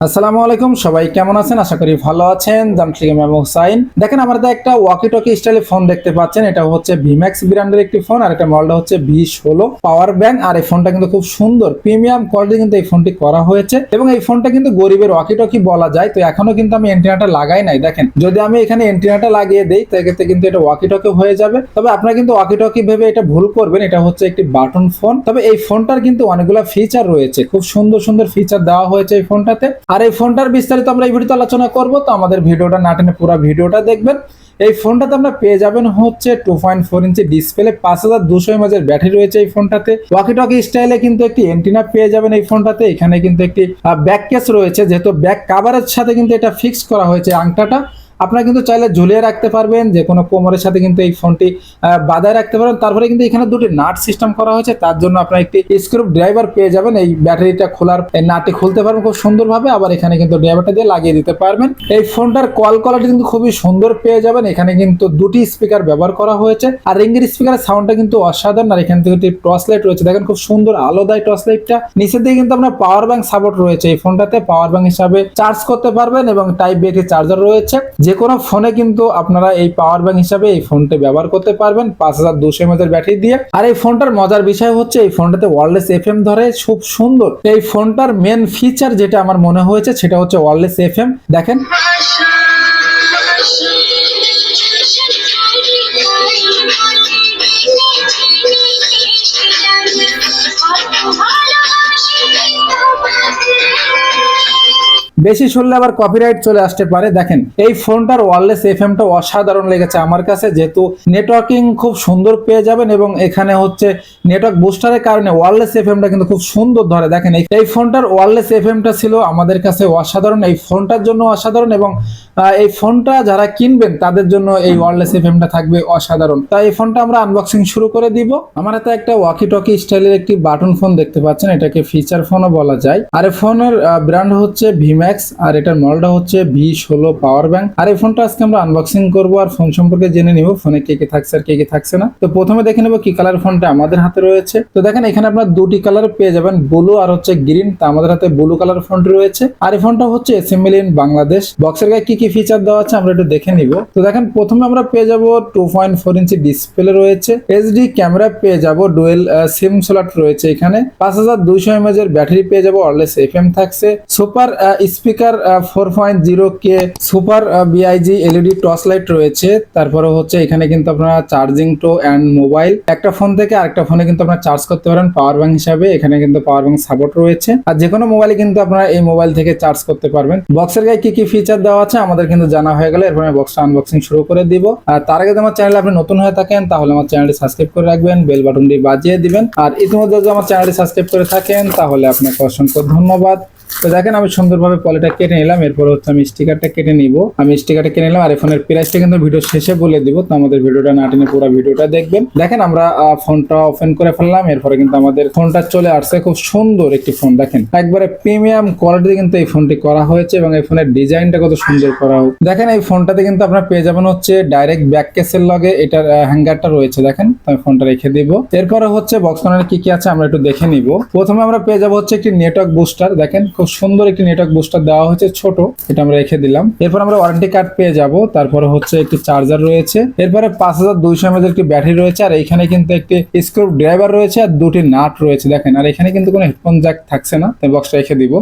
আসসালামু আলাইকুম, সবাই কেমন আছেন? আশা করি ভালো আছেন। জামশিক ম্যাম হুসাইন দেখেন আমাদের একটা ওয়াকি টকি স্টাইলে ফোন দেখতে পাচ্ছেন। এটা হচ্ছে ভিম্যাক্স ব্র্যান্ডের একটি ফোন আর একটা মডেলটা হচ্ছে ভি ষোলো পাওয়ার ব্যাংক আর এই ফোনটা কিন্তু খুব সুন্দর প্রিমিয়াম কোয়ালিটি কিন্তু এই ফোনটি করা হয়েছে। এবং এই ফোনটা কিন্তু গরিবের ওয়াকি টকি বলা যায়। তো এখনও কিন্তু আমি এন্টিনাটা লাগাই নাই। দেখেন, যদি আমি এখানে এন্টিনাটা লাগিয়ে দেই সেক্ষেত্রে কিন্তু এটা ওয়াকি টকি হয়ে যাবে। তবে আপনারা কিন্তু ওয়াকি টকি ভেবে এটা ভুল করবেন। এটা হচ্ছে একটি বাটন ফোন তবে এই ফোনটার কিন্তু অনেকগুলো ফিচার রয়েছে। খুব সুন্দর সুন্দর ফিচার দেওয়া হয়েছে এই ফোনটাতে আর এই ফোনটার বিস্তারিত আমরা এই ভিডিওতে আলোচনা করব। তো আমাদের ভিডিওটা না টেনে পুরো ভিডিওটা দেখবেন। এই ফোনটাতে আমরা পেয়ে যাবেন হচ্ছে two point four inch display পাঁচ হাজার দুশো এমএজের ব্যাটারি রয়েছে এই ফোনটাতে। ওয়াকি টকি স্টাইলে কিন্তু একটি এন্টিনা পেয়ে যাবেন এই ফোনটাতে। এখানে কিন্তু একটি ব্যাক কেস রয়েছে, যেহেতু ব্যাক কাভারের সাথে কিন্তু এটা ফিক্স করা হয়েছে আংটাটা। আপনারা কিন্তু চাইলে ঝুলিয়ে রাখতে পারবেন, যে কোনো কোমরের সাথে কিন্তু এই ফোনটি বাঁধায় রাখতে পারবেন তারপরে কিন্তু এখানে দুটি নাট সিস্টেম করা হয়েছে, তার জন্য আপনার একটি স্ক্রু ড্রাইভার পেয়ে যাবেন। এই ব্যাটারিটা খোলার নাটটি খুলতে পারবেন খুব সুন্দরভাবে। আবার এখানে কিন্তু ড্রাইভারটা দিয়ে লাগিয়ে দিতে পারবেন। এই ফোনটার কল কোয়ালিটি কিন্তু খুবই সুন্দর পেয়ে যাবেন। এখানে কিন্তু দুটি স্পিকার ব্যবহার করা হয়েছে। আর রিঙ্গের স্পিকারের সাউন্ডটা কিন্তু অসাধারণ। আর এখান থেকে টর্চ লাইট রয়েছে। দেখেন খুব সুন্দর আলো দেয় টর্চ লাইটটা নিচের দিকে কিন্তু আপনার পাওয়ার ব্যাংক সাপোর্ট রয়েছে এই ফোনটাতে। পাওয়ার ব্যাংক হিসাবে চার্জ করতে পারবেন এবং টাইপ বি একটি চার্জার রয়েছে। যে কোনো ফোনে কিন্তু আপনারা এই পাওয়ার ব্যাংক হিসাবে এই ফোনটা ব্যবহার করতে পারবেন, পাঁচ হাজার দুশো এমএজের ব্যাটারি দিয়ে। আর এই ফোনটার মজার বিষয় হচ্ছে, এই ফোনটাতে ওয়ারলেস এফ এম ধরে খুব সুন্দর। এই ফোনটার মেন ফিচার যেটা আমার মনে হয়েছে, সেটা হচ্ছে ওয়ারলেস এফ এম দেখেন। বেশি শুনলে আবার কপিরাইট চলে আসতে পারে। দেখেন, এই ফোনটার ওয়ারলেস এফ টা অসাধারণ লেগেছে আমার কাছে, যেহেতু নেটওয়ার্কিং খুব সুন্দর পেয়ে যাবেন এবং এখানে হচ্ছে নেটওয়ার্ক বুস্টারের কারণে ওয়ারলেস এফ টা কিন্তু খুব সুন্দর ধরে। দেখেন, এই- ফোনটার ওয়ারলেস এফ টা ছিল আমাদের কাছে অসাধারণ, এই ফোনটার জন্য অসাধারণ এবং এই ফোনটা যারা কিনবেন তাদের জন্য এই ওয়ারলেস এফ টা থাকবে অসাধারণ। তাই এই ফোনটা আমরা আনবক্সিং শুরু করে দিব। আমার হাতে একটা ওয়াকি টকি স্টাইলের একটি বাটন ফোন দেখতে পাচ্ছেন, এটাকে ফিচার ফোনও বলা যায়। আর ফোনের ব্র্যান্ড হচ্ছে ভিম্যাক্স আর এটার মডেলটা হচ্ছে ভি ষোলো পাওয়ার ব্যাংক আর এই ফোনটা আজকে আমরা আনবক্সিং করব, আর ফোন সম্পর্কে জেনে নিব ফোনে কে কে থাকছে আর কে কে থাকছে না। তো প্রথমে দেখে নেব কি কালার ফোনটা আমাদের হাতে রয়েছে। তো দেখেন, এখানে আপনার দুটি কালার পেয়ে যাবেন ব্লু আর হচ্ছে গ্রিন তা আমাদের হাতে ব্লু কালার ফোনটি রয়েছে। আর এই ফোনটা হচ্ছে এসএমএল ইন বাংলাদেশ বক্সের গায়ে কি কি ফিচার দেওয়া আছে আমরা একটু দেখে নিব। তো দেখেন, প্রথমে আমরা পেয়ে যাব two point four inch display রয়েছে। এইচডি ক্যামেরা পেয়ে যাব ডুয়েল সিম স্লট রয়েছে এখানে। পাঁচ হাজার দুইশো এমএজ এর ব্যাটারি পেয়ে যাব অরলেস এফ এম থাকছে। Super speaker four point zero K super BIG LED torch light রয়েছে। তারপরে হচ্ছে এখানে কিন্তু আপনারা চার্জিং টো অ্যান্ড মোবাইল। একটা ফোন থেকে আরেকটা ফোনে কিন্তু আপনারা চার্জ করতে পারেন পাওয়ার ব্যাংক হিসাবে। এখানে কিন্তু পাওয়ার ব্যাংক সাপোর্ট রয়েছে। আর যে কোনো মোবাইলে কিন্তু আপনারা এই মোবাইল থেকে চার্জ করতে পারবেন। বক্সের গায়ে কি কি ফিচার দেওয়া আছে আমাদের কিন্তু জানা হয়ে গেলে। এরপর আমি বক্সটা আনবক্সিং শুরু করে দিব। আর তার আগে আমার চ্যানেলে আপনি নতুন হয়ে থাকেন, তাহলে আমার চ্যানেলটি সাবস্ক্রাইব করে রাখবেন বেল বাটনটি বাজিয়ে দিবেন। আর ইতিমধ্যে যদি আমার চ্যানেলটি সাবস্ক্রাইব করে থাকেন, তাহলে আপনাকে অসংখ্য ধন্যবাদ। তো দেখেন আমি সুন্দরভাবে পলিটা কেটে নিলাম, এরপর হচ্ছে আমি স্টিকারটা কেটে নিব। আমি স্টিকারটা কেটে নিলাম আর এই ফোনের প্রাইসটা কিন্তু ভিডিও শেষে বলে দিব, তো আমাদের ভিডিওটা না টেনে পুরো ভিডিওটা দেখবেন। দেখেন আমরা ফোনটা ওপেন করে ফেললাম, এরপরে কিন্তু আমাদের ফোনটা চলে আসছে, খুব সুন্দর একটি ফোন, দেখেন। একবারে প্রিমিয়াম কোয়ালিটি কিন্তু এই ফোনটি করা হয়েছে এবং এই ফোনের ডিজাইনটা কত সুন্দর করা হোক। দেখেন এই ফোনটাতে কিন্তু আপনারা পেয়ে যাবেন হচ্ছে ডাইরেক্ট ব্যাক কেসের লগে এটার হ্যাঙ্গারটা রয়েছে, দেখেন। আমি ফোনটা রেখে দিব। এরপরে হচ্ছে বক্স কর্নারে কি কি আছে আমরা একটু দেখে নিব। প্রথমে আমরা পেয়ে যাব হচ্ছে একটি নেটওয়ার্ক বুস্টার দেখেন, খুব সুন্দর একটি নেটওয়ার্ক বুস্টার দেওয়া হয়েছে, ছোট। এটা আমরা রেখে দিলাম। এরপর আমরা ওয়ারেন্টি কার্ড পেয়ে যাব। তারপরে হচ্ছে একটি চার্জার রয়েছে। এরপরে পাঁচ হাজার দুইশো এমএজ একটি ব্যাটারি রয়েছে, আর এখানে কিন্তু একটি স্ক্রু ড্রাইভার রয়েছে, আর দুটি নাট রয়েছে, দেখেন। আর এখানে কিন্তু কোনো হেডফোন জ্যাক থাকছে না। তাই বক্সটা রেখে দিব।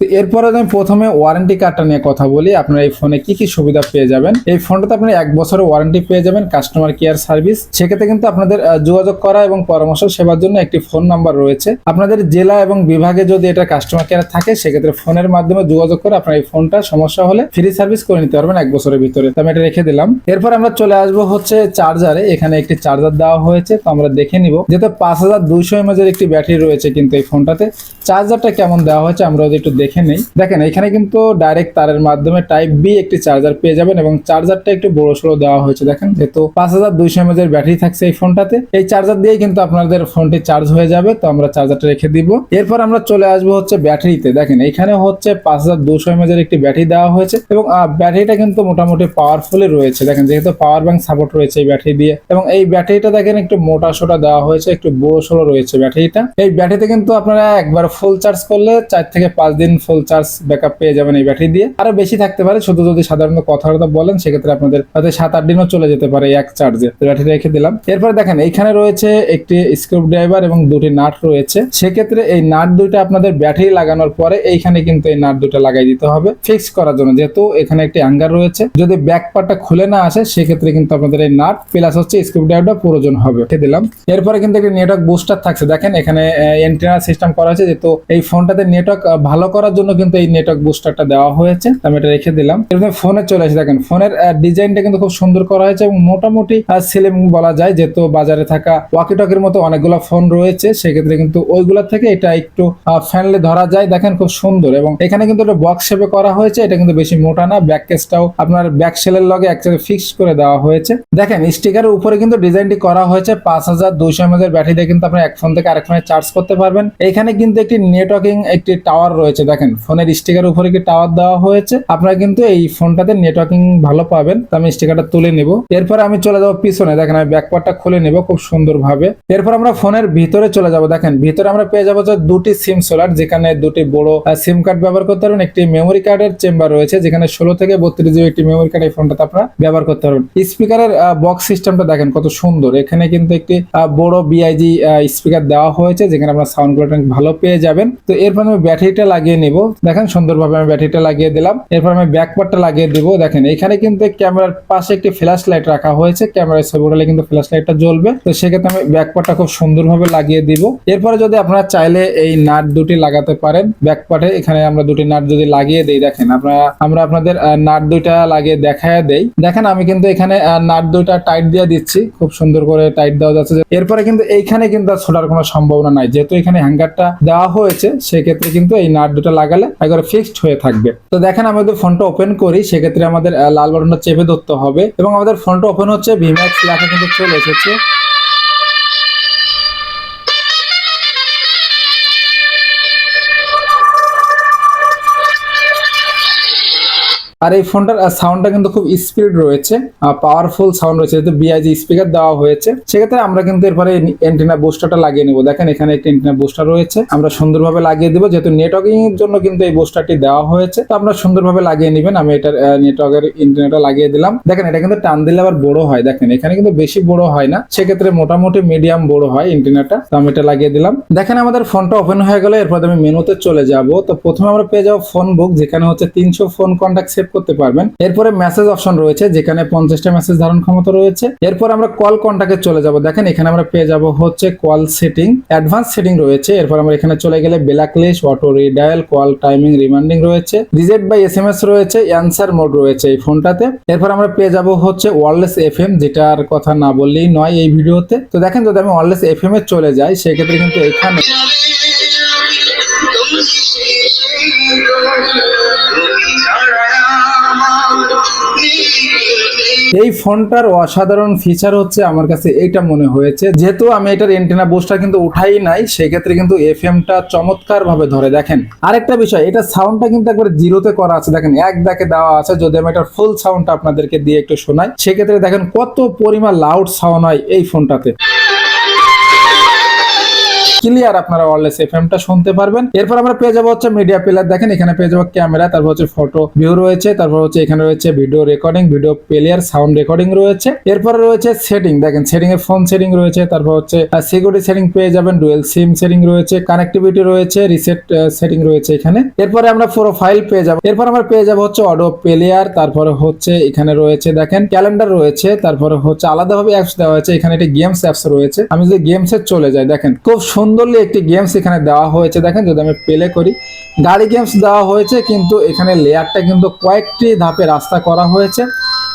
তো এরপরে আমি প্রথমে ওয়ারেন্টি কার্ডটা নিয়ে কথা বলি। আপনার এই ফোনে কি কি সুবিধা পেয়ে যাবেন? এই ফোনটাতে আপনি এক বছরের ওয়ারেন্টি পেয়ে যাবেন কাস্টমার কেয়ার সার্ভিস সেক্ষেত্রে কিন্তু আপনাদের যোগাযোগ করা এবং পরামর্শ সেবার জন্য একটি ফোন নাম্বার রয়েছে। আপনাদের জেলা এবং বিভাগে যদি এটা কাস্টমার কেয়ার থাকে সেক্ষেত্রে ফোনের মাধ্যমে যোগাযোগ করে আপনার এই ফোনটা সমস্যা হলে ফ্রি সার্ভিস করে নিতে পারবেন এক বছরের ভিতরে। তো আমি এটা রেখে দিলাম। এরপর আমরা চলে আসব হচ্ছে চার্জারে এখানে একটি চার্জার দেওয়া হয়েছে, তো আমরা দেখে নিব। যেহেতু পাঁচ হাজার দুইশো এমএজের একটি ব্যাটারি রয়েছে কিন্তু এই ফোনটাতে চার্জারটা কেমন দেওয়া হয়েছে আমরা যদি একটু দেখে নেই। দেখেন, এখানে কিন্তু ডাইরেক্ট তারের মাধ্যমে টাইপ বি একটি চার্জার পেয়ে যাবেন এবং চার্জারটা একটু বড় সড়ো দেওয়া হয়েছে। দেখেন, যেহেতু পাঁচ হাজার দুইশো এমএজ এর ব্যাটারি থাকছে এই ফোনটাতে, এই চার্জার দিয়েই কিন্তু আপনাদের ফোনটি চার্জ হয়ে যাবে। তো আমরা চার্জারটা রেখে দিব। এরপর আমরা চলে আসব হচ্ছে ব্যাটারিতে। দেখেন দেখেন, এখানে হচ্ছে পাঁচ হাজার দুশো এমএজ এর একটি ব্যাটারি দেওয়া হয়েছে এবং ব্যাটারিটা কিন্তু মোটামুটি পাওয়ারফুলি রয়েছে। দেখেন, যেহেতু পাওয়ার ব্যাংক সাপোর্ট রয়েছে এই ব্যাটারি দিয়ে। এবং এই ব্যাটারিটা দেখেন, একটু মোটা সোটা দেওয়া হয়েছে, একটু বড় সড়ো রয়েছে ব্যাটারিটা। এই ব্যাটারিতে কিন্তু আপনারা একবার ফুল চার্জ করলে চার থেকে পাঁচ দিন ফুল চার্জ ব্যাকআপ পেয়ে যাবেন এই ব্যাটারি দিয়ে। আরও বেশি থাকতে পারে, শুধু যদি সাধারণত কথাবার্তা বলেন, সেক্ষেত্রে আপনাদের হয়তো সাত আট দিনও চলে যেতে পারে এক চার্জে ব্যাটারি রেখে দিলাম। এরপরে দেখেন, এইখানে রয়েছে একটি স্ক্রু ড্রাইভার এবং দুটি নাট রয়েছে। সেক্ষেত্রে এই নাট দুইটা আপনাদের ব্যাটারি লাগানোর পরে এইখানে কিন্তু এই নাট দুটা লাগাই দিতে হবে। ফিক্স করার জন্য যেহেতু এখানে একটি অ্যাঙ্গার রয়েছে। যদি ব্যাক পার্টটা খুলে না আসে, সেক্ষেত্রে কিন্তু আপনাদের এই নাট প্লাস হচ্ছে স্ক্রু ড্রাইভারটা প্রয়োজন হবে। দিলাম। এরপরে কিন্তু একটি নেটওয়ার্ক বুস্টার থাকছে। দেখেন এখানে এন্টেনা সিস্টেম করা হয়েছে। যেহেতু এই ফোনটাতে নেটওয়ার্ক ভালো করার জন্য কিন্তু এই নেটওয়ার্ক বুস্টারটা দেওয়া হয়েছে। আমি এটা রেখে দিলাম। এরপরে ফোনে চলে আসে। দেখেন ফোনের ডিজাইনটা কিন্তু খুব সুন্দর করা হয়েছে এবং মোটামুটি স্লিম বলা যায়। যেহেতু বাজারে থাকা ওয়াকি টকির মতো অনেকগুলো ফোন রয়েছে, সেক্ষেত্রে কিন্তু ওইগুলোর থেকে এটা একটু ফ্যানলি ধরা যায়। দেখেন খুব সুন্দর এবং এখানে কিন্তু একটা বক্স শেপে করা হয়েছে। এটা কিন্তু বেশি মোটা না ব্যাক কেসটাও আপনার ব্যাক সেলের লগে একসাথে ফিক্স করে দেওয়া হয়েছে। দেখেন স্টিকারের উপরে কিন্তু ডিজাইনটি করা হয়েছে। পাঁচ হাজার দুইশো এমএজ এর ব্যাটারি দিয়ে কিন্তু আপনি এক ফোন থেকে আরেক ফোনে চার্জ করতে পারবেন। এখানে কিন্তু একটি নেটওয়ার্কিং একটি টাওয়ার রয়েছে। দেখেন ফোনের স্টিকার উপরে কি টাওয়ার দেওয়া হয়েছে। আপনারা কিন্তু এই ফোনটাতে নেটওয়ার্কিং ভালো পাবেন। তো আমি স্টিকারটা তুলে নিব। এরপরে আমি চলে যাব পিছনে। দেখেন, আমি ব্যাকপার্টটা খুলে নিব খুব সুন্দর ভাবে এরপর আমরা ফোনের ভিতরে চলে যাব। দেখেন, ভিতরে আমরা পেয়ে যাব যে দুটি সিম সোলার যেখানে দুটি বড় সিম কার্ড ব্যবহার করতে পারবেন। একটি মেমোরি কার্ডের চেম্বার রয়েছে, যেখানে ষোলো থেকে বত্রিশ জিবি একটি মেমোরি কার্ড এই ফোনটাতে আপনারা ব্যবহার করতে পারবেন। স্পিকারের বক্স সিস্টেমটা দেখেন, কত সুন্দর। এখানে কিন্তু একটি বড় বিআইজি স্পিকার দেওয়া হয়েছে, যেখানে আপনার সাউন্ড কোয়ালিটি ভালো পেয়ে যাবেন। তো এরপর আমি ব্যাটারিটা লাগিয়ে নিব। দেখেন, সুন্দরভাবে আমি ব্যাটারিটা লাগিয়ে দিলাম। এরপর আমি ব্যাকপার্টটা লাগিয়ে দিব। দেখেন, এখানে কিন্তু ক্যামেরার পাশে একটি ফ্ল্যাশ লাইট রাখা হয়েছে। ক্যামেরায় ছবি কিন্তু ফ্ল্যাশ লাইটটা জ্বলবে। তো সেক্ষেত্রে আমি ব্যাকপার্টটা খুব সুন্দরভাবে লাগিয়ে দিব। এরপরে যদি আপনারা চাইলে এই নাট দুটি লাগাতে পারেন ব্যাকপার্টে এখানে আমরা দুটি নাট যদি লাগিয়ে দেই, দেখেন আপনারা আমরা আপনাদের নাট দুইটা লাগিয়ে দেখায় দেই। দেখেন, আমি কিন্তু এখানে নাট দুইটা টাইট দিয়ে দিচ্ছি। খুব সুন্দর করে টাইট দেওয়া যাচ্ছে। এরপরে কিন্তু এইখানে কিন্তু ছোটার কোনো সম্ভাবনা নাই। যেহেতু এখানে হ্যাঙ্গারটা দেওয়া হয়েছে, সেক্ষেত্রে কিন্তু এই নাট দুটো লাগালে একবারে ফিক্সড হয়ে থাকবে। তো দেখেন, আমি যদি ফোনটা ওপেন করি, সেক্ষেত্রে আমাদের লাল বাটনটা চেপে ধরতে হবে। এবং আমাদের ফোনটা ওপেন হচ্ছে ভিম্যাক্স লেখা কিন্তু চলে এসেছে। আর এই ফোনটার সাউন্ডটা কিন্তু খুব স্পিড রয়েছে পাওয়ারফুল সাউন্ড রয়েছে, যেহেতু বিআইজি স্পিকার দেওয়া হয়েছে। সেক্ষেত্রে আমরা কিন্তু এরপরে এন্টিনা বুস্টারটা লাগিয়ে নেব। দেখেন, এখানে একটি এন্টিনা বুস্টার রয়েছে। আমরা সুন্দরভাবে লাগিয়ে দেবো, যেহেতু নেটওয়ার্কিং এর জন্য কিন্তু এই বুস্টারটি দেওয়া হয়েছে। তো আপনারা সুন্দরভাবে লাগিয়ে নেবেন। আমি এটার নেটওয়ার্কের ইন্টারনেটটা লাগিয়ে দিলাম। দেখেন, এটা কিন্তু টান দিলে আবার বড় হয়। দেখেন, এখানে কিন্তু বেশি বড় হয় না। সেক্ষেত্রে মোটামুটি মিডিয়াম বড় হয় ইন্টারনেটটা তো আমি এটা লাগিয়ে দিলাম। দেখেন, আমাদের ফোনটা ওপেন হয়ে গেলে। এরপর আমি মেনুতে চলে যাব। তো প্রথমে আমরা পেয়ে যাব ফোন বুক যেখানে হচ্ছে তিনশো ফোন কন্ট্যাক্ট সেভ করতে পারবেন। এরপরে মেসেজ অপশন রয়েছে, যেখানে পঞ্চাশটা মেসেজ ধারণ ক্ষমতা রয়েছে। এরপর আমরা কল কন্ট্যাক্টে চলে যাব। দেখেন, এখানে আমরা পেয়ে যাব হচ্ছে কল সেটিং অ্যাডভান্স সেটিং রয়েছে। এরপর আমরা এখানে চলে গেলে blacklist auto redial call timing reminding রয়েছে। Reject by S M S রয়েছে অ্যান্সার মোড রয়েছে এই ফোনটাতে। এরপর আমরা পেয়ে যাব হচ্ছে ওয়ারলেস এফ এম যেটার কথা না বললেই নয় এই ভিডিওতে। তো দেখেন, যদি আমি ওয়ারলেস এফ এম এ চলে যাই, সেক্ষেত্রে কিন্তু এখানে এই ফোনটার অসাধারণ ফিচার হচ্ছে আমার কাছে এটা মনে হয়েছে। যেহেতু আমি এটার এন্টেনা বোসটা কিন্তু উঠাই নাই, সেক্ষেত্রে কিন্তু এফ এমটা চমৎকার ভাবে ধরে। দেখেন, আরেকটা বিষয়, এটা সাউন্ডটা কিন্তু একবার জিরোতে করা আছে। দেখেন, এক দাকে দেওয়া আছে। যদি আমি এটার ফুল সাউন্ডটা আপনাদেরকে দিয়ে একটু শোনাই, সেক্ষেত্রে দেখেন কত পরিমাণ লাউড সাউন্ড হয় এই ফোনটাতে। ক্লিয়ার আপনারা ওয়ারলেস এফএমটা শুনতে পারবেন। এরপর আমরা পেয়ে যাব হচ্ছে মিডিয়া প্লেয়ার দেখেন, এখানে পেয়ে যাব ক্যামেরা তারপর হচ্ছে ফটো ভিউ রয়েছে, তারপর হচ্ছে এখানে রয়েছে video recording video player sound recording রয়েছে। এরপর রয়েছে সেটিং দেখেন সেটিং এর ফোন সেটিং রয়েছে, তারপর হচ্ছে সিকিউরিটি সেটিং পেয়ে যাবেন ডুয়েল সিম সেটিং রয়েছে কানেক্টিভিটি রয়েছে রিসেট সেটিং রয়েছে এখানে। এরপরে আমরা প্রোফাইল পেয়ে যাব। এরপর আমরা পেয়ে যাব হচ্ছে অডো প্লেয়ার তারপরে হচ্ছে এখানে রয়েছে, দেখেন ক্যালেন্ডার রয়েছে, তারপরে হচ্ছে আলাদাভাবে অ্যাপস দেওয়া হয়েছে, এখানে একটি গেমস অ্যাপস রয়েছে। আমি যদি গেমসে চলে যাই, দেখেন, খুব সুন্দরলি একটি গেমস এখানে দেওয়া হয়েছে। দেখেন যদি আমি প্লে করি, গাড়ি গেমস দেওয়া হয়েছে, কিন্তু এখানে লেয়ারটা কিন্তু কয়েকটি ধাপে রাস্তা করা হয়েছে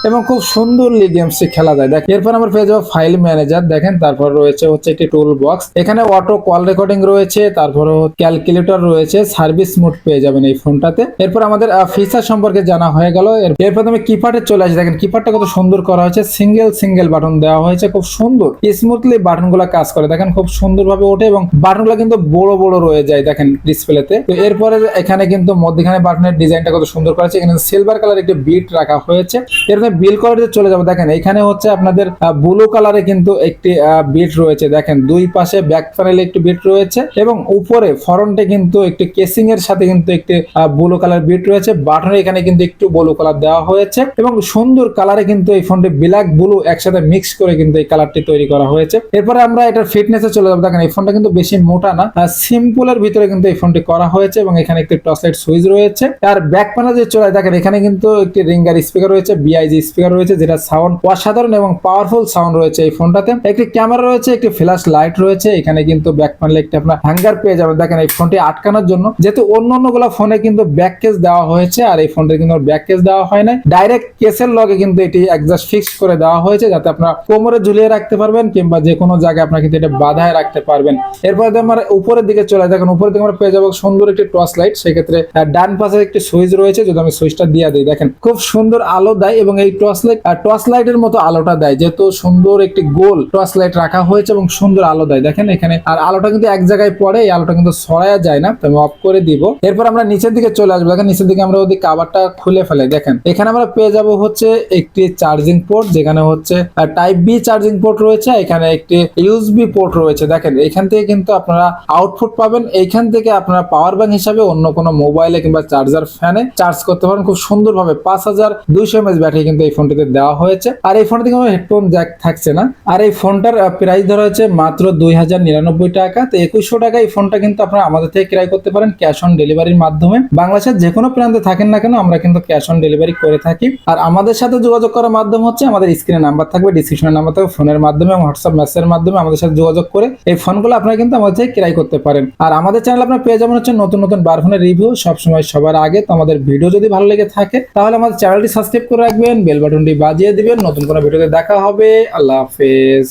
এবং খুব সুন্দরলি গেমসটি খেলা যায়। দেখ এরপর আমরা পেয়ে যাব ফাইল ম্যানেজার দেখেন, তারপর রয়েছে হচ্ছে একটি টুল বক্স এখানে অটো কল রেকর্ডিং রয়েছে, তারপর ক্যালকুলেটর রয়েছে সার্ভিস মোড পেয়ে যাবেন এই ফোনটাতে এরপর আমাদের ফিচার সম্পর্কে জানা হয়ে গেল। এর- এরপর আমি কিপ্যাডে চলে আসি। দেখেন কিপ্যাডটা কত সুন্দর করা হয়েছে। সিঙ্গেল সিঙ্গেল বাটন দেওয়া হয়েছে। খুব সুন্দর স্মুথলি বাটনগুলো কাজ করে। দেখেন, খুব সুন্দরভাবে ওঠে এবং বাটনগুলো কিন্তু বড় বড় রয়ে যায়, দেখেন ডিসপ্লেতে তো এরপরে এখানে কিন্তু মধ্যখানে বাটনের ডিজাইনটা কত সুন্দর করেছে। এখানে সিলভার কালার একটি বিট রাখা হয়েছে। এরপরে বিল কোয়ালিটিতে চলে যাব, দেখেন, এখানে হচ্ছে আপনাদের ব্লু কালারে কিন্তু একটি বিট রয়েছে। দেখেন, দুই পাশে ব্যাক প্যানেলে একটি বিট রয়েছে এবং উপরে ফ্রন্টে কিন্তু একটি কেসিং এর সাথে কিন্তু একটি ব্লু কালার বিট রয়েছে। বাটনে এখানে কিন্তু একটু ব্লু কালার দেওয়া হয়েছে এবং সুন্দর কালারে কিন্তু এই ফোনটি ব্ল্যাক ব্লু একসাথে মিক্স করে কিন্তু এই কালারটি তৈরি করা হয়েছে। এরপরে আমরা এটার ফিটনেসে চলে যাব। দেখেন, এই ফোনটা কিন্তু বেশি মোটা না। সিম্পলের ভিতরে কিন্তু এই ফোনটি করা হয়েছে এবং এখানে একটি টর্চ লাইট সুইচ রয়েছে আর ব্যাক প্যানেল যে চলে দেখেন, এখানে কিন্তু একটি রিঙ্গার স্পিকার রয়েছে বিআইজি স্পিকার রয়েছে, যেটা সাউন্ড অসাধারণ এবং পাওয়ারফুল সাউন্ড রয়েছে এই ফোনটাতে একটি ক্যামেরা রয়েছে, একটি ফ্ল্যাশ লাইট রয়েছে, এখানে কিন্তু ব্যাক প্যানেলে একটি আপনার হ্যাঙ্গার পেয়ে যাবেন। দেখেন, এই ফোনটি আটকানোর জন্য। যেহেতু অন্য অন্যগুলো ফোনে কিন্তু ব্যাক কেস দেওয়া হয়েছে, আর এই ফোনটা কিন্তু ব্যাক কেস দেওয়া হয় না ডাইরেক্ট কেসের লগে কিন্তু এটি একজাস্ট ফিক্স করে দেওয়া হয়েছে, যাতে আপনার কোমরে ঝুলিয়ে রাখতে পারবেন, কিংবা যে কোনো জায়গায় আপনার কিন্তু এটা বাধায় রাখতে পারবেন। এরপরে আমরা উপরের দিকে চলে দেখেন, উপরের দিকে আমরা পেয়ে যাব সুন্দর একটি টর্চ লাইট সেক্ষেত্রে ডান পাশে একটি সুইচ রয়েছে, যদি আমি সুইচটা দিয়ে দিই। দেখেন, খুব সুন্দর আলো দেয় এবং এই টর্চ লাইট টর্চ লাইটের মতো আলোটা দেয়, যেহেতু সুন্দর একটি গোল টর্চ লাইট রাখা হয়েছে এবং সুন্দর আলো দেয়। দেখেন এখানে, আর আলোটা কিন্তু এক জায়গায় পড়ে, এই আলোটা কিন্তু ছড়ায়া যায় না, তো আমি অফ করে দিব। এরপর আমরা নিচের দিকে চলে আসব। দেখেন, নিচের দিকে আমরা ওদিকে কাভারটা খুলে ফেলে দেখেন, এখানে আমরা পেয়ে যাব হচ্ছে একটি চার্জিং পোর্ট যেখানে হচ্ছে টাইপ বি চার্জিং পোর্ট রয়েছে, এখানে একটি ইউএসবি পোর্ট রয়েছে। দেখেন, এখান থেকে কিন্তু আপনারা আউটপুট পাবেন। এইখান থেকে আপনারা পাওয়ার ব্যাংক হিসাবে অন্য কোনো মোবাইলে কিংবা চার্জার ফ্যানে চার্জ করতে পারেন। খুব সুন্দরভাবে পাঁচ হাজার দুইশো এমএস ব্যাটারি কিন্তু এই ফোনটিতে দেওয়া হয়েছে। আর এই ফোনটিতে কোনো হেডফোন জ্যাক থাকছে না। আর এই ফোনটার প্রাইস ধরা হয়েছে মাত্র দুই হাজার নিরানব্বই টাকা। তো একুশশো টাকা এই ফোনটা কিন্তু আপনারা আমাদের থেকে ক্রয় করতে পারেন ক্যাশ অন ডেলিভারির মাধ্যমে। বাংলাদেশের যে কোনো প্রান্তে থাকেন না কেন, আমরা কিন্তু ক্যাশ অন ডেলিভারি করে থাকি। আর আমাদের সাথে যোগাযোগ করার মাধ্যম হচ্ছে আমাদের স্ক্রিনে নাম্বার থাকবে ডিসক্রিপশনের নাম্বার থাকবে ফোনের মাধ্যমে এবং হোয়াটসঅ্যাপ মেসেজের মাধ্যমে আমাদের সাথে যোগাযোগ করে এই ফোনগুলো আপনারা কিন্তু আমাদের থেকে ক্রাই করতে পারেন। আর আমাদের চ্যানেল আপনার পেয়ে যাবেন হচ্ছে নতুন নতুন বার ফোনের রিভিউ সবসময় সবার আগে তো আমাদের ভিডিও যদি ভালো লেগে থাকে, তাহলে আমাদের চ্যানেলটি সাবস্ক্রাইব করে রাখবেন বেল বাটনটি বাজিয়ে দিবেন। নতুন কোনো ভিডিওতে দেখা হবে। আল্লাহ হাফেজ।